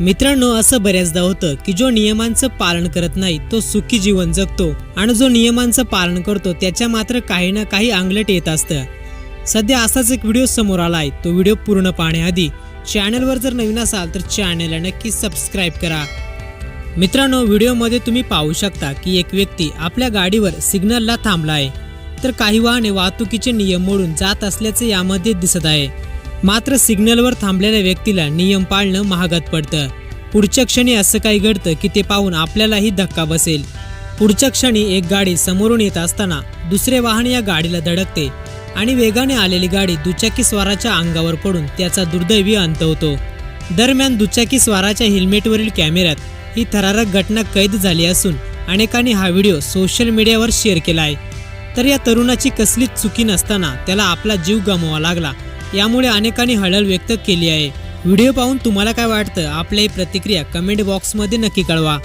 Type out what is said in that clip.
मित्रांनो असं बऱ्याचदा होतं की जो नियमांचं पालन करत नाही तो सुखी जीवन जगतो. आणि जो नियमांचं पालन करतो त्याच्या मात्र काही ना काही अंगलट येत असतं. सध्या असाच एक व्हिडिओ समोर आला आहे तो व्हिडिओ पूर्ण पाहण्याआधी चॅनलवर जर नवीन असाल तर चॅनलला नक्की सबस्क्राईब करा. मित्रांनो व्हिडिओमध्ये तुम्ही पाहू शकता की एक व्यक्ती आपल्या गाडीवर सिग्नलला थांबला आहे तर काही वाहने वाहतुकीचे नियम मोडून जात असल्याचे यामध्ये दिसत आहे. मात्र सिग्नलवर थांबलेल्या व्यक्तीला नियम पाळणं महागात पडतं. पुढच्या क्षणी असं काही घडतं की ते पाहून आपल्यालाही धक्का बसेल. पुढच्या क्षणी एक गाडी समोरून येत असताना दुसरे वाहन या गाडीला धडकते आणि वेगाने आलेली गाडी दुचाकी स्वाराच्या अंगावर पडून त्याचा दुर्दैवी अंत होतो. दरम्यान दुचाकी स्वाराच्या हेल्मेटवरील कॅमेऱ्यात ही थरारक घटना कैद झाली असून अनेकांनी हा व्हिडिओ सोशल मीडियावर शेअर केला आहे तर या तरुणाची कसलीच चुकी नसताना त्याला आपला जीव गमवावा लागला. यामुळे अनेकांनी हळहळ व्यक्त केली आहे. व्हिडिओ पाहून तुम्हाला काय वाटतं? आपली प्रतिक्रिया कमेंट बॉक्समध्ये नक्की कळवा.